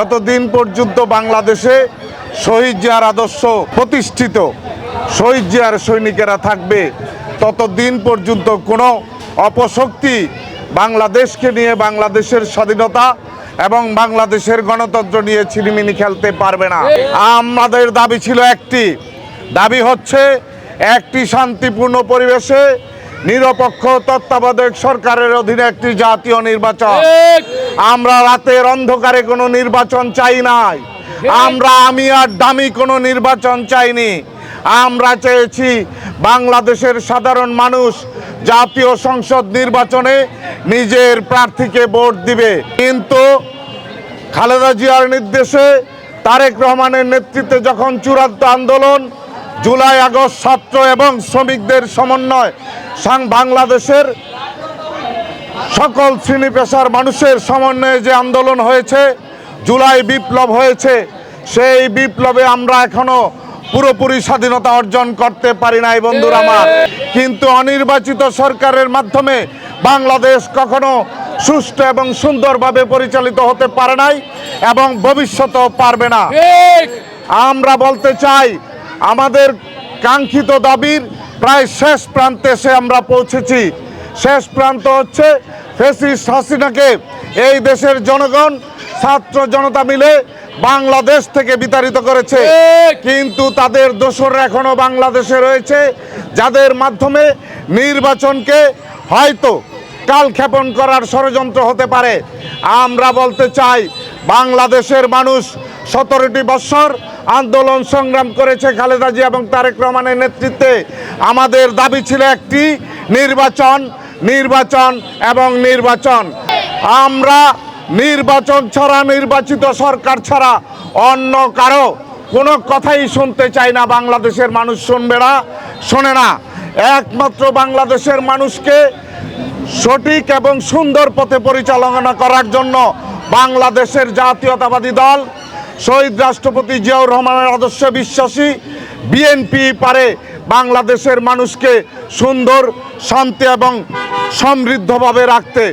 যতদিন পর্যন্ত বাংলাদেশে শহীদ জিয়ার আদর্শ প্রতিষ্ঠিত, শহীদ জিয়ার সৈনিকেরা থাকবে। ততদিন পর্যন্ত কোনো অপশক্তি বাংলাদেশকে নিয়ে, বাংলাদেশের স্বাধীনতা এবং বাংলাদেশের গণতন্ত্র নিয়ে ছিনিমিনি খেলতে পারবে না। আমাদের দাবি ছিল একটি। দাবি হচ্ছে একটি শান্তিপূর্ণ পরিবেশে নিরপেক্ষ তত্ত্বাবধায়ক সরকারের অধীনে একটি জাতীয় নির্বাচন। আমরা রাতের অন্ধকারে কোনো নির্বাচন চাই নাই। আমরা আমি আর দামি কোনো নির্বাচন চাইনি। আমরা চেয়েছি বাংলাদেশের সাধারণ মানুষ জাতীয় সংসদ নির্বাচনে নিজের প্রার্থীকে ভোট দিবে। কিন্তু খালেদা জিয়ার নির্দেশে তারেক রহমানের নেতৃত্বে যখন চূড়ান্ত আন্দোলন, জুলাই আগস্ট ছাত্র এবং শ্রমিকদের সমন্বয় বাংলাদেশের সকল শ্রেণি পেশার মানুষের সমন্বয়ে যে আন্দোলন হয়েছে জুলাই বিপ্লব হয়েছে সেই বিপ্লবে আমরা এখনও পুরোপুরি স্বাধীনতা অর্জন করতে পারি নাই বন্ধুরা আমার। কিন্তু অনির্বাচিত সরকারের মাধ্যমে বাংলাদেশ কখনো সুষ্ঠু এবং সুন্দরভাবে পরিচালিত হতে পারে নাই এবং ভবিষ্যতেও পারবে না। আমরা বলতে চাই আমাদের কাঙ্ক্ষিত দাবির প্রায় শেষ প্রান্তে এসে আমরা পৌঁছেছি। শেষ প্রান্ত হচ্ছে ফেসিস্ট হাসিনাকে এই দেশের জনগণ ছাত্র জনতা মিলে বাংলাদেশ থেকে বিতাড়িত করেছে। কিন্তু তাদের দোসর এখনও বাংলাদেশে রয়েছে যাদের মাধ্যমে নির্বাচনকে হয়তো কালক্ষেপণ করার ষড়যন্ত্র হতে পারে। আমরা বলতে চাই বাংলাদেশের মানুষ সতেরোটি বৎসর আন্দোলন সংগ্রাম করেছে খালেদা জিয়া এবং তারেক রহমানের নেতৃত্বে। আমাদের দাবি ছিল একটি নির্বাচন নির্বাচন এবং নির্বাচন। আমরা নির্বাচন ছাড়া, নির্বাচিত সরকার ছাড়া অন্য কারও কোনো কথাই শুনতে চাই না। বাংলাদেশের মানুষ শুনবে না, শোনে না। একমাত্র বাংলাদেশের মানুষকে সঠিক এবং সুন্দর পথে পরিচালনা করার জন্য বাংলাদেশের জাতীয়তাবাদী দল, শহীদ রাষ্ট্রপতি জিয়াউর রহমানের আদর্শে বিশ্বাসী বিএনপি পারে। বাংলাদেশের মানুষকে সুন্দর, শান্তি এবং সমৃদ্ধভাবে রাখতে